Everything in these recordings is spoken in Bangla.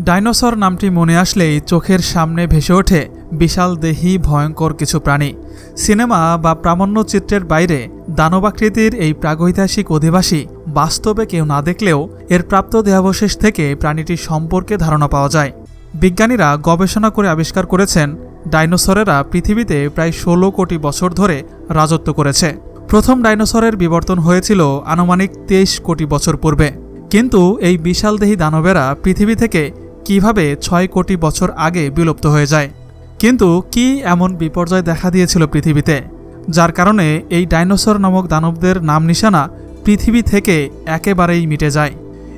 ডাইনোসর নামটি মনে আসলেই চোখের সামনে ভেসে ওঠে বিশাল দেহি, ভয়ঙ্কর কিছু প্রাণী। সিনেমা বা প্রামাণ্যচিত্রের বাইরে দানবাকৃতির এই প্রাগৈতিহাসিক অধিবাসী বাস্তবে কেউ না দেখলেও এর প্রাপ্ত দেহাবশেষ থেকে প্রাণীটি সম্পর্কে ধারণা পাওয়া যায়। বিজ্ঞানীরা গবেষণা করে আবিষ্কার করেছেন, ডাইনোসরেরা পৃথিবীতে প্রায় ষোলো কোটি বছর ধরে রাজত্ব করেছে। প্রথম ডাইনোসরের বিবর্তন হয়েছিল আনুমানিক তেইশ কোটি বছর পূর্বে। কিন্তু এই বিশালদেহী দানবেরা পৃথিবী থেকে কীভাবে ছয় কোটি বছর আগে বিলুপ্ত হয়ে যায়? কিন্তু কি এমন বিপর্যয় দেখা দিয়েছিল পৃথিবীতে? যার কারণে এই ডাইনোসর নামক দানবদের নাম নিশানা পৃথিবী থেকে একেবারেই মিটে যায়।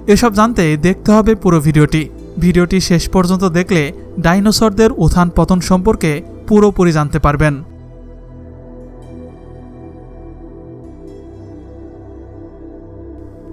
এসব জানতে দেখতে হবে পুরো ভিডিওটি। ভিডিওটি শেষ পর্যন্ত দেখলে ডাইনোসরদের উত্থান পতন সম্পর্কে পুরোপুরি জানতে পারবেন।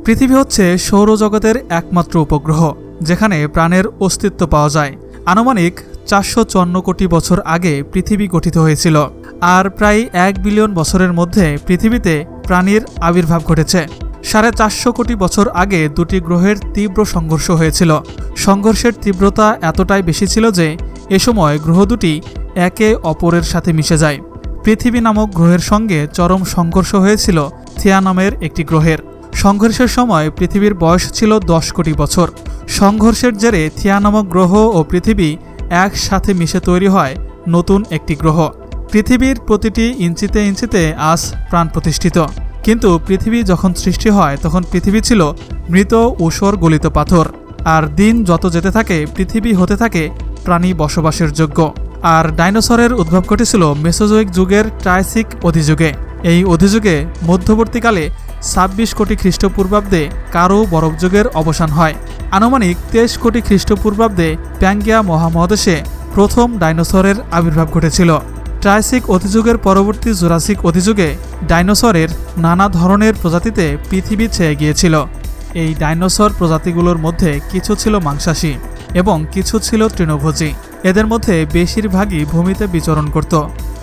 পৃথিবী হচ্ছে সৌরজগতের একমাত্র উপগ্রহ। যেখানে প্রাণের অস্তিত্ব পাওয়া যায়। আনুমানিক চারশো চুয়ান্ন কোটি বছর আগে পৃথিবী গঠিত হয়েছিল। আর প্রায় এক বিলিয়ন বছরের মধ্যে পৃথিবীতে প্রাণীর আবির্ভাব ঘটেছে। সাড়ে চারশো কোটি বছর আগে দুটি গ্রহের তীব্র সংঘর্ষ হয়েছিল। সংঘর্ষের তীব্রতা এতটাই বেশি ছিল যে, এ সময় গ্রহ দুটি একে অপরের সাথে মিশে যায়। পৃথিবী নামক গ্রহের সঙ্গে চরম সংঘর্ষ হয়েছিল থিয়া নামের একটি গ্রহের। সংঘর্ষের সময় পৃথিবীর বয়স ছিল দশ কোটি বছর। সংঘর্ষের জেরে থিয়া নামক গ্রহ ও পৃথিবী একসাথে মিশে তৈরি হয় নতুন একটি গ্রহ। পৃথিবীর প্রতিটি ইঞ্চিতে ইঞ্চিতে আজ প্রাণ প্রতিষ্ঠিত। কিন্তু পৃথিবী যখন সৃষ্টি হয়, তখন পৃথিবী ছিল মৃত ঊষর গলিত পাথর। আর দিন যত যেতে থাকে, পৃথিবী হতে থাকে প্রাণী বসবাসের যোগ্য। আর ডাইনোসরের উদ্ভব ঘটেছিল মেসোজোয়িক যুগের ট্রাইসিক অধিযুগে। এই অধিযুগে মধ্যবর্তীকালে ছাব্বিশ কোটি খ্রিস্টপূর্বাব্দে কারও বরফযুগের অবসান হয়। আনুমানিক তেইশ কোটি খ্রিস্টপূর্বাব্দে প্যাঙ্গিয়া মহামহাদেশে প্রথম ডাইনোসরের আবির্ভাব ঘটেছিল। ট্রাইসিক অধিযুগের পরবর্তী জুরাসিক অধিযুগে ডাইনোসরের নানা ধরনের প্রজাতিতে পৃথিবী ছেয়ে গিয়েছিল। এই ডাইনোসর প্রজাতিগুলোর মধ্যে কিছু ছিল মাংসাশী এবং কিছু ছিল তৃণভোজী। এদের মধ্যে বেশিরভাগই ভূমিতে বিচরণ করত।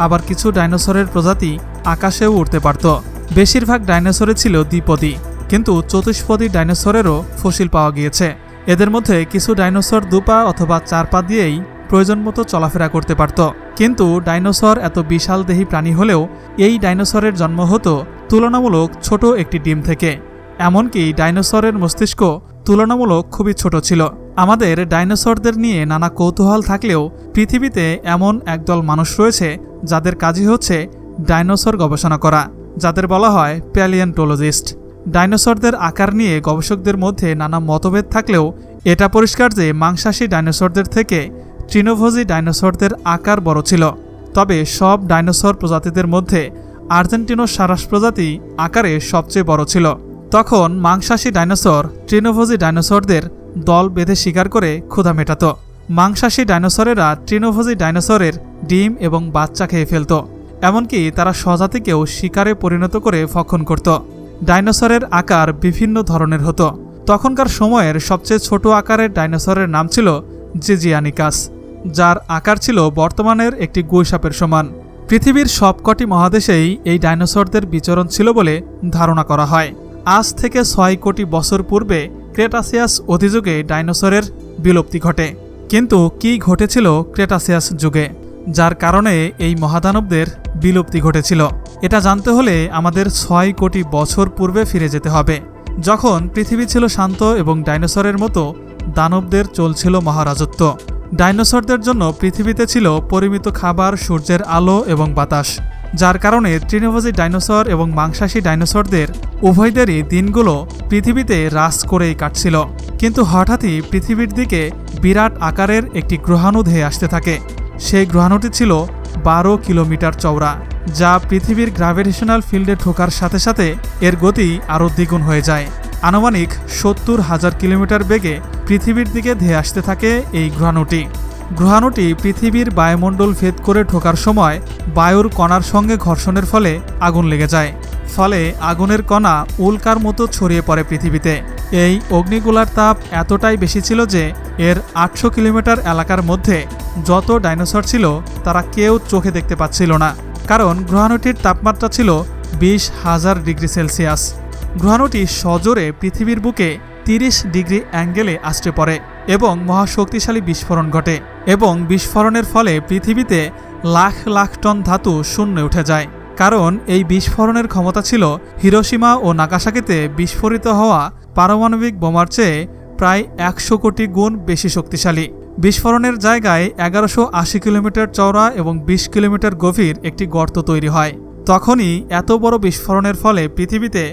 আবার কিছু ডাইনোসরের প্রজাতি আকাশেও উঠতে পারত। বেশিরভাগ ডাইনোসরে ছিল দ্বিপদী, কিন্তু চতুষ্পদী ডাইনোসরেরও ফসিল পাওয়া গিয়েছে। এদের মধ্যে কিছু ডাইনোসর দুপা অথবা চার পা দিয়েই প্রয়োজন মতো চলাফেরা করতে পারত। কিন্তু ডাইনোসর এত বিশাল দেহী প্রাণী হলেও এই ডাইনোসরের জন্ম হতো তুলনামূলক ছোট একটি ডিম থেকে। এমনকি ডাইনোসরের মস্তিষ্ক তুলনামূলক খুবই ছোট ছিল। আমাদের ডাইনোসরদের নিয়ে নানা কৌতূহল থাকলেও পৃথিবীতে এমন একদল মানুষ রয়েছে যাদের কাজই হচ্ছে ডাইনোসর গবেষণা করা, যাদের বলা হয় প্যালিয়েন্টোলজিস্ট। ডাইনোসরদের আকার নিয়ে গবেষকদের মধ্যে নানা মতভেদ থাকলেও এটা পরিষ্কার যে মাংসাশী ডাইনোসরদের থেকে তৃণভোজী ডাইনোসরদের আকার বড় ছিল। তবে সব ডাইনোসর প্রজাতিদের মধ্যে আর্জেন্টিনো সারাস প্রজাতি আকারে সবচেয়ে বড় ছিল। তখন মাংসাশী ডাইনোসর তৃণভোজী ডাইনোসরদের দল বেঁধে শিকার করে ক্ষুধা মেটাত। মাংসাশী ডাইনোসরেরা তৃণভোজী ডাইনোসরের ডিম এবং বাচ্চা খেয়ে ফেলত। এমনকি তারা স্বজাতিকেও শিকারে পরিণত করে ভক্ষণ করত। ডাইনোসরের আকার বিভিন্ন ধরনের হতো। তখনকার সময়ের সবচেয়ে ছোট আকারের ডাইনোসরের নাম ছিল জিজিয়ানিকাস, যার আকার ছিল বর্তমানের একটি গুইসাপের সমান। পৃথিবীর সবকটি মহাদেশেই এই ডাইনোসরদের বিচরণ ছিল বলে ধারণা করা হয়। আজ থেকে ছয় কোটি বছর পূর্বে ক্রেটাসিয়াস অধিযুগে ডাইনোসরের বিলুপ্তি ঘটে। কিন্তু কি ঘটেছিল ক্রেটাসিয়াস যুগে? যার কারণে এই মহাদানবদের বিলুপ্তি ঘটেছিল। এটা জানতে হলে আমাদের ছয় কোটি বছর পূর্বে ফিরে যেতে হবে। যখন পৃথিবী ছিল শান্ত এবং ডাইনোসরের মতো, দানবদের চলছিল মহারাজত্ব। ডাইনোসরদের জন্য পৃথিবীতে ছিল পরিমিত খাবার, সূর্যের আলো এবং বাতাস। যার কারণে তৃণভোজী ডাইনোসর এবং মাংসাশী ডাইনোসরদের উভয়দেরই দিনগুলো পৃথিবীতে হ্রাস করেই কাটছিল। কিন্তু হঠাৎই পৃথিবীর দিকে বিরাট আকারের একটি গ্রহাণু ধেয়ে আসতে থাকে। সেই গ্রহাণুটি ছিল বারো কিলোমিটার চওড়া, যা পৃথিবীর গ্রাভিটেশনাল ফিল্ডে ঠোকার সাথে সাথে এর গতি আরও দ্বিগুণ হয়ে যায়। আনুমানিক সত্তর হাজার কিলোমিটার বেগে পৃথিবীর দিকে ধেয়ে আসতে থাকে এই গ্রহাণুটি। গ্রহাণুটি পৃথিবীর বায়ুমণ্ডল ভেদ করে ঠোকার সময় বায়ুর কণার সঙ্গে ঘর্ষণের ফলে আগুন লেগে যায়, ফলে আগুনের কণা উল্কার মতো ছড়িয়ে পড়ে পৃথিবীতে। এই অগ্নিগুলার তাপ এতটাই বেশি ছিল যে এর আটশো কিলোমিটার এলাকার মধ্যে যত ডাইনোসর ছিল, তারা কেউ চোখে দেখতে পাচ্ছিল না। কারণ গ্রহাণুটির তাপমাত্রা ছিল বিশ হাজার ডিগ্রি সেলসিয়াস। গ্রহাণুটি সজোরে পৃথিবীর বুকে তিরিশ ডিগ্রি অ্যাঙ্গেলে আসতে পড়ে এবং মহাশক্তিশালী বিস্ফোরণ ঘটে এবং বিস্ফোরণের ফলে পৃথিবীতে লাখ লাখ টন ধাতু শূন্যে উঠে যায়। কারণ এই বিস্ফোরণের ক্ষমতা ছিল হিরোসীমা ও নাগাসাকিতে বিস্ফোরিত হওয়া পারমাণবিক বোমার চেয়ে প্রায় একশো কোটি গুণ বেশি শক্তিশালী। বিস্ফোরণের জায়গায় এগারোশো আশি কিলোমিটার চওড়া এবং বিশ কিলোমিটার গভীর একটি গর্ত তৈরি হয়। তখনই এত বড় বিস্ফোরণের ফলে পৃথিবীতে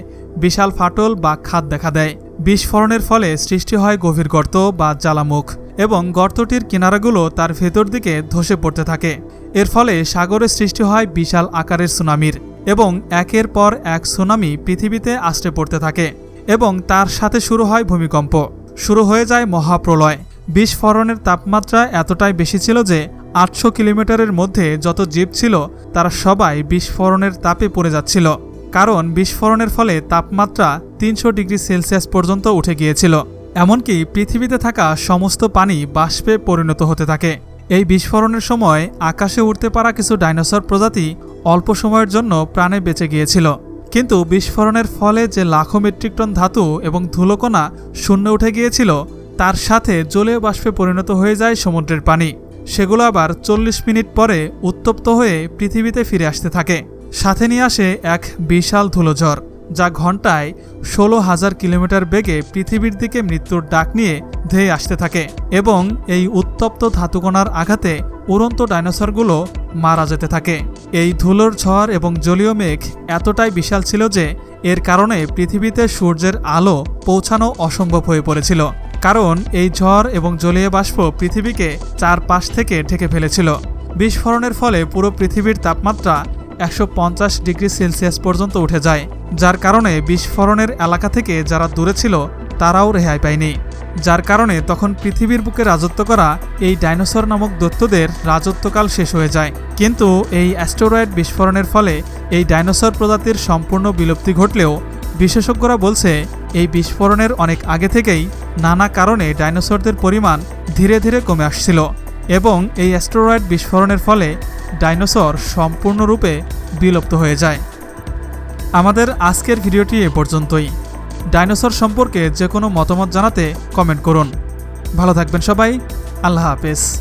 বিশাল ফাটল বা খাদ দেখা দেয়। বিস্ফোরণের ফলে সৃষ্টি হয় গভীর গর্ত বা জ্বালামুখ এবং গর্তটির কিনারাগুলো তার ভেতর দিকে ধসে পড়তে থাকে। এর ফলে সাগরে সৃষ্টি হয় বিশাল আকারের সুনামির এবং একের পর এক সুনামি পৃথিবীতে আশ্রে পড়তে থাকে এবং তার সাথে শুরু হয় ভূমিকম্প। শুরু হয়ে যায় মহাপ্রলয়। বিস্ফোরণের তাপমাত্রা এতটাই বেশি ছিল যে আটশো কিলোমিটারের মধ্যে যত জীব ছিল, তারা সবাই বিস্ফোরণের তাপে পড়ে যাচ্ছিল। কারণ বিস্ফোরণের ফলে তাপমাত্রা তিনশো ডিগ্রি সেলসিয়াস পর্যন্ত উঠে গিয়েছিল। এমনকি পৃথিবীতে থাকা সমস্ত পানি বাষ্পে পরিণত হতে থাকে। এই বিস্ফোরণের সময় আকাশে উঠতে পারা কিছু ডাইনোসর প্রজাতি অল্প সময়ের জন্য প্রাণে বেঁচে গিয়েছিল। কিন্তু বিস্ফোরণের ফলে যে লাখো মেট্রিক টন ধাতু এবং ধুলোকণা শূন্য উঠে গিয়েছিল, তার সাথে জলীয় বাষ্পে পরিণত হয়ে যায় সমুদ্রের পানি। সেগুলো আবার চল্লিশ মিনিট পরে উত্তপ্ত হয়ে পৃথিবীতে ফিরে আসতে থাকে। সাথে নিয়ে আসে এক বিশাল ধুলোঝড় যা ঘন্টায় ষোলো হাজার কিলোমিটার বেগে পৃথিবীর দিকে মৃত্যুর ডাক নিয়ে ধেয়ে আসতে থাকে এবং এই উত্তপ্ত ধাতুকণার আঘাতে উড়ন্ত ডাইনোসরগুলো মারা যেতে থাকে। এই ধুলোর ঝড় এবং জলীয় মেঘ এতটাই বিশাল ছিল যে এর কারণে পৃথিবীতে সূর্যের আলো পৌঁছানো অসম্ভব হয়ে পড়েছিল। কারণ এই ঝড় এবং জলীয় বাষ্প পৃথিবীকে চারপাশ থেকে ঢেকে ফেলেছিল। বিস্ফোরণের ফলে পুরো পৃথিবীর তাপমাত্রা একশো পঞ্চাশ ডিগ্রি সেলসিয়াস পর্যন্ত উঠে যায়, যার কারণে বিস্ফোরণের এলাকা থেকে যারা দূরে ছিল তারাও রেহাই পায়নি। যার কারণে তখন পৃথিবীর বুকে রাজত্ব করা এই ডাইনোসর নামক দৈত্যদের রাজত্বকাল শেষ হয়ে যায়। কিন্তু এই অ্যাস্টেরয়েড বিস্ফোরণের ফলে এই ডাইনোসর প্রজাতির সম্পূর্ণ বিলুপ্তি ঘটলেও বিশেষজ্ঞরা বলছে, এই বিস্ফোরণের অনেক আগে থেকেই নানা কারণে ডাইনোসরদের পরিমাণ ধীরে ধীরে কমে আসছিল এবং এই অ্যাস্টেরয়েড বিস্ফোরণের ফলে ডাইনোসর সম্পূর্ণরূপে বিলুপ্ত হয়ে যায়। আমাদের আজকের ভিডিওটি এ পর্যন্তই। ডাইনোসর সম্পর্কে যে কোনো মতামত জানাতে কমেন্ট করুন। ভালো থাকবেন সবাই। আল্লাহ হাফেজ।